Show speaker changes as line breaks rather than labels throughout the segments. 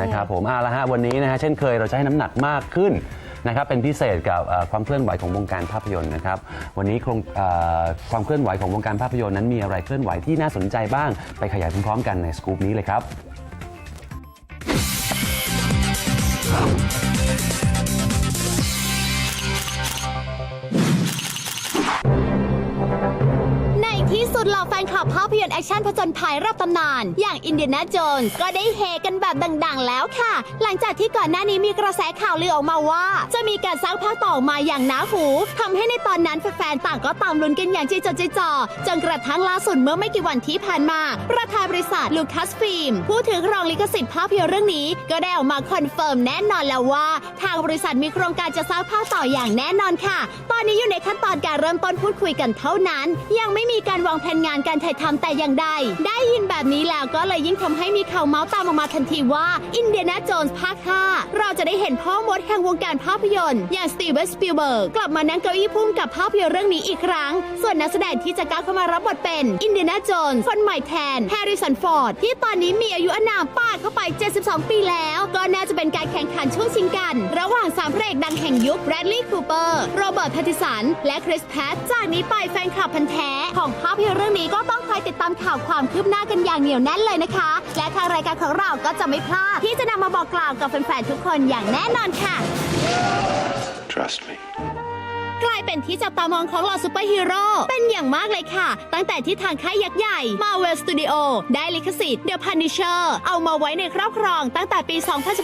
นะครับผมเอาละฮะวันนี้นะฮะเช่นเคยเราจะให้น้ำหนักมากขึ้นนะครับเป็นพิเศษกับเอ่อความเคลื่อนไหวของวงการภาพยนตร์นะครับวันนี้โครงเอ่อความเคลื่อนไหวของวงการภาพยนตร์นั้นมีอะไรเคลื่อนไหวที่น่าสนใจบ้าง ไปขยายพร้อมๆกันในสกู๊ปนี้เลยครับ
คลับภาพยนตร์แอคชั่นผจญภัยรับตำนาน อย่างอินเดียนาโจนก็ได้เฮกันแบบดังๆ แล้วค่ะ หลังจากที่ก่อนหน้านี้มีกระแสข่าวลือออกมาว่า จะมีการสร้างภาคต่อมาอย่างหนาหูทำให้ในตอนนั้นแฟนๆต่างก็ตามลุ้นกันอย่างใจจดใจจ่อจนกระทั่งล่าสุดเมื่อไม่กี่วันที่ผ่านมา ประธานบริษัทลูคัสฟิล์มผู้ถือครองลิขสิทธิ์ภาพยนตร์เรื่องนี้ ก็ได้ออกมาคอนเฟิร์มแน่นอนแล้วว่า ทางบริษัทมีโครงการจะสร้างภาคต่ออย่างแน่นอนค่ะ ตอนนี้อยู่ในขั้นตอนการเริ่มต้นพูดคุยกันเท่านั้น ยังไม่มีการวางแผนงานการถ่ายทำแต่อย่างใด ได้ยินแบบนี้แล้วก็เลยยิ่งทำให้มีข่าวเมาส์ตามออกมาทันทีว่าอินเดียนาโจนส์ภาค 5 เราจะได้เห็นพ่อมดแห่งวงการภาพยนตร์ อย่างสตีเวนสปิลเบิร์กกลับมานั่งเก้าอี้พุ่มกับภาพยนตร์เรื่องนี้อีกครั้ง ส่วนนักแสดงที่จะก้าวเข้ามารับบทเป็นอินเดียนาโจนส์คนใหม่แทนแฮร์ริสันฟอร์ดที่ตอนนี้มีอายุอนามปาดเข้าไป 72 ปีแล้ว ก็น่าจะเป็นการแข่งขันช่วงชิงกัน ระหว่างสามพระเอกดังแห่งยุคแบรดลีย์คูเปอร์โรเบิร์ตแพตติสันและคริสแพทจากนี้ไปแฟนคลับพันแท้ของภาพยนตร์เรื่องนี้ก็ต้องคอยติดตามข่าวความคืบหน้ากันอย่างเหนียวแน่นเลยนะคะ และทางรายการของเราก็จะไม่พลาดที่จะนำมาบอกกล่าวกับแฟนๆทุกคนอย่างแน่นอนค่ะ
Trust me.
กลายเป็นที่จับตามองของเหล่าซูเปอร์ฮีโร่เป็นอย่างมากเลยค่ะ ตั้งแต่ที่ทางค่ายยักษ์ใหญ่ Marvel Studio ได้ลิขสิทธิ์ The Punisher เอามาไว้ในครอบครองตั้งแต่ปี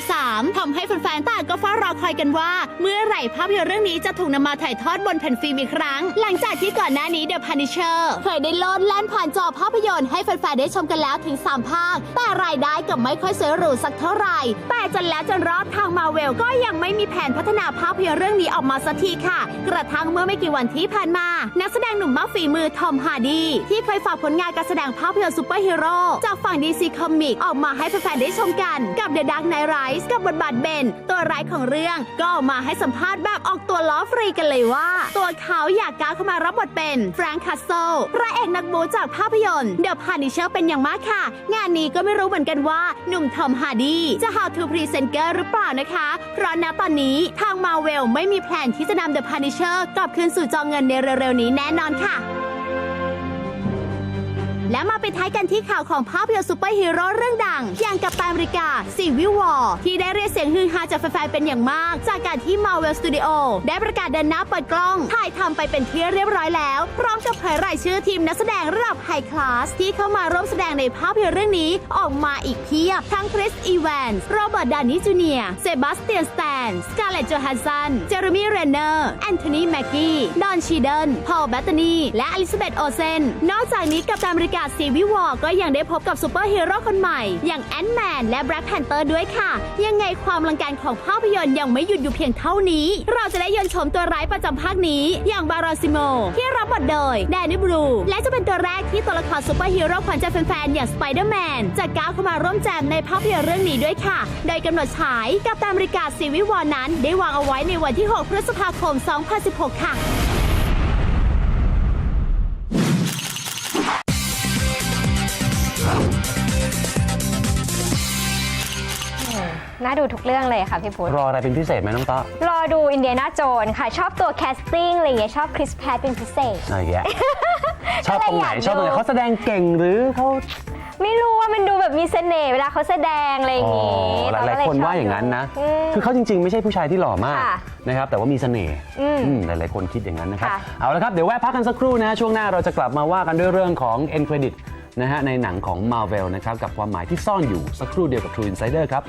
2013ทำให้แฟนๆต่างก็เฝ้ารอคอยกันว่า เมื่อไหร่ภาพยนตร์เรื่องนี้จะถูกนำมาถ่ายทอดบนแผ่นฟิล์มอีกครั้ง หลังจากที่ก่อนหน้านี้ The Punisher เคยได้ลดแล่นผ่านจอภาพยนตร์ให้แฟนๆได้ชมกันแล้วถึง 3 ภาค แต่รายได้ก็ไม่ค่อยสวยหรูสักเท่าไหร่ แต่จนแล้วจนรอดทาง Marvel ก็ยังไม่มีแผนพัฒนาภาพยนตร์เรื่องนี้ออกมาสักทีค่ะกระระทั่งเมื่อไม่กี่วันที่ผ่านมา นักแสดงหนุ่มมากฝีมือทอมฮาร์ดีที่เคยฝากผลงานการแสดงภาพยนตร์ซูเปอร์ฮีโร่จากฝั่ง DC Comics ออกมาให้แฟนๆได้ชมกันกับ The Dark Knight Rise กับบทบาทเบน ตัวร้ายของเรื่องก็ออกมาให้สัมภาษณ์แบบออกตัวล้อฟรีกันเลยว่า ตัวเขาอยากก้าวเข้ามารับบทเป็นแฟรงค์คาสโซพระเอกนักบูจากภาพยนตร์ The Punisher เป็นอย่างมากค่ะ งานนี้ก็ไม่รู้เหมือนกันว่าหนุ่มทอมฮาร์ดีจะ How to Present Girl หรือเปล่านะคะ เพราะณตอนนี้ทาง Marvel ไม่มีแผนที่จะนำ The กลับคืนสู่จอเงินในเร็วๆนี้แน่นอนค่ะ และมาปิดท้ายกันที่ข่าวของภาพยนตร์ซูเปอร์ฮีโร่เรื่องดัง อย่างกับตามริกาซีวิวอร์ที่ได้เรียกเสียงฮือฮาจากแฟนๆเป็นอย่างมาก จากการที่ Marvel Studio ได้ประกาศเดินหน้าเปิดกล้อง ถ่ายทำไปเป็นที่เรียบร้อยแล้ว พร้อมกับเผยรายชื่อทีมนักแสดงระดับไฮคลาสที่เข้ามาร่วมแสดงในภาพยนตร์เรื่องนี้ออกมาอีกเพียบทั้งคริสอีแวนส์โรเบิร์ตดานิจูเนียเซบาสเตียนสแต น สกาเลตโจฮันสัน เจอร์มี่เรนเนอร์ แอนโทนี แม็กกี้ ดอนชีเดน พอล แบตตานี และอลิซาเบธ โอเซน นอกจากนี้กับตามริกาซีวิวอร์ก็ยังได้พบกับซูเปอร์ฮีโร่คนใหม่ อย่างแอนด์แมน และแบล็กแพนเตอร์ด้วยค่ะ ยังไงความลังการของภาพยนตร์ยังไม่หยุดอยู่เพียงเท่านี้ เราจะได้ยนชมตัวร้ายประจำภาคนี้ อย่างบารอนซิโม ที่รับบทโดยแดนนี่บลู และจะเป็นตัวแรกที่ตัวละครซูเปอร์ฮีโร่ขวัญใจแฟนๆ อย่างสไปเดอร์แมนจะก้าวเข้ามาร่วมแจมในภาพยนตร์เรื่องนี้ด้วยค่ะ โดยกำหนดฉายกับตามริกาซีวิวอร์นั้นได้วางเอาไว้ในวันที่ 6 พฤษภาคม 2016 ค่ะ
น่าดูทุกเรื่องเลยค่ะพี่พุทธ
รออะไรเป็นพิเศษไหมน้องต้อ
รอดูอินเดียนาโจนค่ะ ชอบตัวแคสติ้งอะไรอย่างเงี้ยชอบคริสแพทเป็นพิเศษ
อะไรอย่างเงี้ยชอบตรงไหน
ก็เลยอยากดู
ชอบตรงไหนเขาแสดงเก่งหรือเขา
ไม่รู้ว่ามันดูแบบมีเสน่ห์เวลาเขาแสดงอะไรอย่าง
อ๋อ
งี้
หลายๆคนว่าอย่างนั้นนะ
อืม
คือเขาจริง ๆ ไม่ใช่ผู้ชายที่หล่อมาก
ค่ะ
นะครับ แต่ว่ามีเสน่ห์
อืม
อืมหลาย ๆ คนคิดอย่างนั้นนะครับ
ค่ะ
เอาละครับ เดี๋ยวแวะพักกันสักครู่นะช่วงหน้าเราจะกลับมาว่ากันด้วยเรื่องของ end credit นะฮะในหนังของ Marvel นะครับ กับความหมายที่ซ่อนอยู่สักครู่เดียวกับ True Insider ครับ